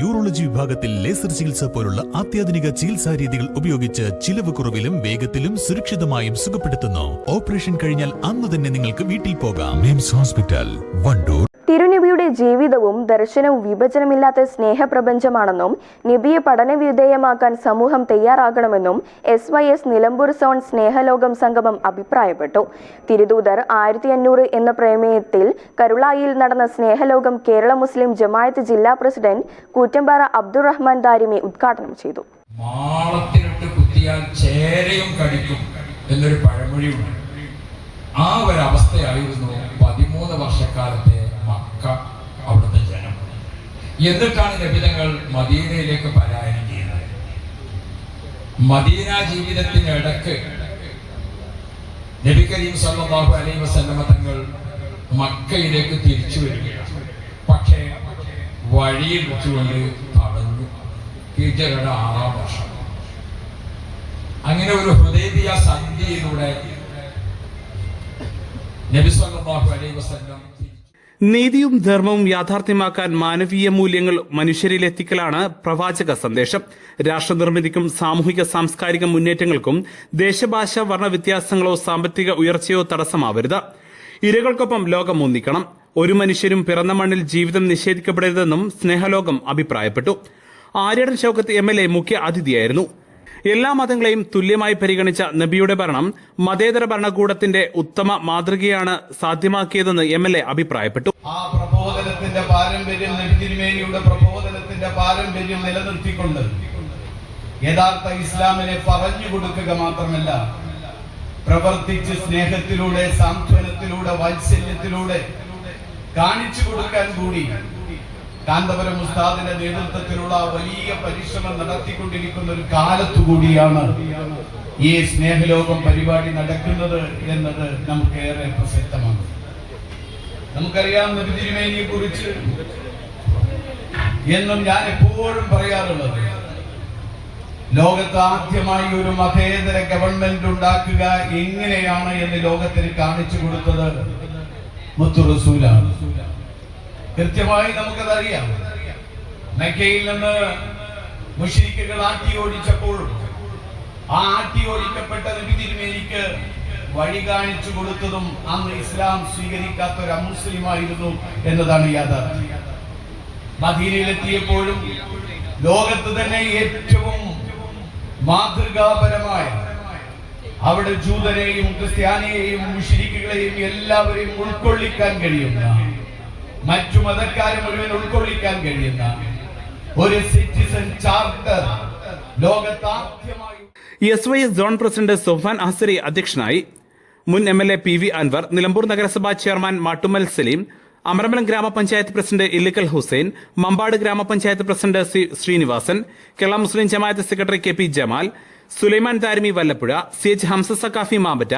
Urology വിഭാഗത്തിൽ laser ചികിത്സ പോലുള്ള അത്യാധുനിക ചികിത്സാ രീതികൾ ഉപയോഗിച്ച് ചിലവ് കുറവിലും വേഗത്തിലും സുരക്ഷിതമായും സുഖപ്പെടുത്തുന്നു. ഓപ്പറേഷൻ കഴിഞ്ഞാൽ അന്ന് തന്നെ നിങ്ങൾക്ക് വീട്ടിൽ പോകാം. മിംസ് ഹോസ്പിറ്റൽ വണ്ടൂർ ജീവിതവും ദർശനവും വിഭജനമില്ലാത്ത സ്നേഹപ്രപഞ്ചമാണെന്നും നിബിയെ പഠനവിധേയമാക്കാൻ സമൂഹം തയ്യാറാകണമെന്നും S Y S Nilambur zone സ്നേഹലോകം സംഗമം അഭിപ്രായപ്പെട്ടു. തിരുദൂതർ ആയിരത്തി അഞ്ഞൂറ് എന്ന പ്രമേയത്തിൽ കരുളായിൽ നടന്ന സ്നേഹലോകം കേരള മുസ്ലിം ജമായത്ത് ജില്ലാ പ്രസിഡന്റ് കൂറ്റമ്പാറ അബ്ദുറഹ്മാൻ ദാരിമി ഉദ്ഘാടനം ചെയ്തു. കുത്തിയാൽ ചേരയും കടിക്കും എന്നൊരു പഴമൊഴിയുണ്ട്. ആ ഒരു അവസ്ഥയായിരുന്നു പതിമൂന്ന് വർഷക്കാലത്തെ മക്ക. എന്നിട്ടാണ് നബിതങ്ങൾ മദീനയിലേക്ക് പലായനം ചെയ്യുന്നത്. മദീന ജീവിതത്തിനിടക്ക് നബി കരീം സല്ലല്ലാഹു അലൈഹി വസല്ലമ തങ്ങൾ മക്കയിലേക്ക് തിരിച്ചു വരികയാണ്. പക്ഷേ വഴിയിൽ വെച്ചുകൊണ്ട് തടഞ്ഞു. ഹിജറയുടെ ആറാം വർഷം. അങ്ങനെ ഒരു ഹൃദയ സന്ധിയിലൂടെ നബി സല്ലാഹു അലൈഹി വസല്ലം നീതിയും ധർമ്മവും യാഥാർത്ഥ്യമാക്കാൻ മാനവീയ മൂല്യങ്ങൾ മനുഷ്യരിലെത്തിക്കലാണ് പ്രവാചക സന്ദേശം. രാഷ്ട്രനിർമ്മിതിക്കും സാമൂഹിക സാംസ്കാരിക മുന്നേറ്റങ്ങൾക്കും ദേശഭാഷ വർണ വ്യത്യാസങ്ങളോ സാമ്പത്തിക ഉയർച്ചയോ തടസ്സമാവരുത്. ഇരകൾക്കൊപ്പം ലോകം ഒന്നിക്കണം. ഒരു മനുഷ്യരും പിറന്ന മണ്ണിൽ ജീവിതം നിഷേധിക്കപ്പെടരുതെന്നും സ്നേഹലോകം അഭിപ്രായപ്പെട്ടു. Aryadan Shoukath M L A മുഖ്യ അതിഥിയായിരുന്നു. എല്ലാ മതങ്ങളെയും തുല്യമായി പരിഗണിച്ച നബിയുടെ ഭരണം മതേതര ഭരണകൂടത്തിന്റെ ഉത്തമ മാതൃകയാണ് സാധ്യമാക്കിയതെന്ന് എം എൽ എ അഭിപ്രായപ്പെട്ടു. ആ പ്രബോധനത്തിന്റെ പാരമ്പര്യം നബിതിരുമേനിയുടെ പ്രബോധനത്തിന്റെ പാരമ്പര്യം നിലനിർത്തിക്കൊണ്ട് യഥാർത്ഥ ഇസ്ലാമിനെ പറഞ്ഞു കൊടുക്കുക മാത്രമല്ല പ്രവർത്തിച്ച് സ്നേഹത്തിലൂടെ സാന്ത്വനത്തിലൂടെ വാത്സല്യത്തിലൂടെ കാണിച്ചു കൊടുക്കാൻ കൂടി കാന്തപുരം ഉസ്താദിന്റെ നേതൃത്വത്തിലുള്ള വലിയ പരിശ്രമം നടത്തിക്കൊണ്ടിരിക്കുന്ന ഒരു കാലത്തുകൂടിയാണ് ഈ സ്നേഹലോകം പരിപാടി നടക്കുന്നത് എന്നത് നമുക്കേറെ പ്രസക്തമാണ്. നമുക്കറിയാം നബി തിരുമേനിയെ കുറിച്ച് എന്നും ഞാൻ എപ്പോഴും പറയാറുള്ളത്. ലോകത്ത് ആദ്യമായി ഒരു മതേതര ഗവൺമെന്റ് ഉണ്ടാക്കുക എങ്ങനെയാണ് എന്ന് ലോകത്തിന് കാണിച്ചു കൊടുത്തത് മുത്തു റസൂലാണ് കൃത്യമായി നമുക്കതറിയാം. മെക്കയിൽ നിന്ന് മുഷരിക്കുകൾ ആട്ടി ഓടിച്ചപ്പോൾ ആ ആട്ടി ഓടിക്കപ്പെട്ട നബിതിരുമേനിക്ക് വഴി കാണിച്ചു കൊടുത്തതും അന്ന് ഇസ്ലാം സ്വീകരിക്കാത്ത ഒരു അമുസ്ലിമായിരുന്നു എന്നതാണ് യാഥാർത്ഥ്യം. മദീനയിലെത്തിയപ്പോഴും ലോകത്ത് തന്നെ ഏറ്റവും മാതൃകാപരമായ അവിടെ ജൂതനെയും ക്രിസ്ത്യാനിയെയും മുഷിരിക്കുകളെയും എല്ലാവരെയും ഉൾക്കൊള്ളിക്കാൻ കഴിയുന്ന മറ്റു മതക്കാരെ മുഴുവൻ ഉൾക്കൊള്ളിക്കാൻ കഴിയുന്ന ഒരു citizen charter ലോകത്താദ്യമായി S Y S zone president Sufan Asari അധ്യക്ഷനായി മുൻ M L A P V Anvar Nilambur നഗരസഭാ ചെയർമാൻ മാട്ടുമൽ സലീം അമരമലം ഗ്രാമപഞ്ചായത്ത് പ്രസിഡന്റ് ഇല്ലിക്കൽ ഹുസൈൻ മമ്പാട് ഗ്രാമപഞ്ചായത്ത് president C Sreenivasan Kerala Muslim Jamaath secretary K P Jamal Sulaiman Tharimi Vallappuzha C H Hamza Saqafi Mambatta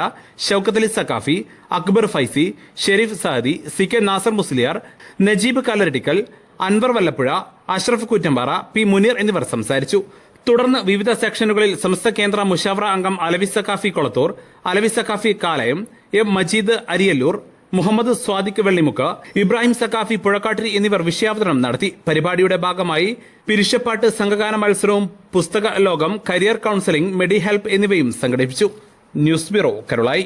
Ali Saqafi Akbar Faizy Sharif Saadi C K Nasar Musliyar Najeeb Kalaradikkal Anwar Vallappuzha Ashraf Kuttambara P Muneer എന്നിവർ സംസാരിച്ചു. തുടർന്ന് വിവിധ സെക്ഷനുകളിൽ സംസ്ഥ കേന്ദ്ര മുഷാവറ അംഗം Alavi Saqafi Kolathur Alavi Saqafi Kalayam M Majeed Ariyallur Muhammad Sadiq Vellimukku Ibrahim Saqafi Puzhakkattiri എന്നിവർ വിഷയാവതരണം നടത്തി. പരിപാടിയുടെ ഭാഗമായി പിരിശപ്പാട്ട് സംഘഗാന മത്സരവും പുസ്തക ലോകം കരിയർ കൌൺസിലിംഗ് മെഡി ഹെൽപ്പ് എന്നിവയും സംഘടിപ്പിച്ചു. News bureau Karulai.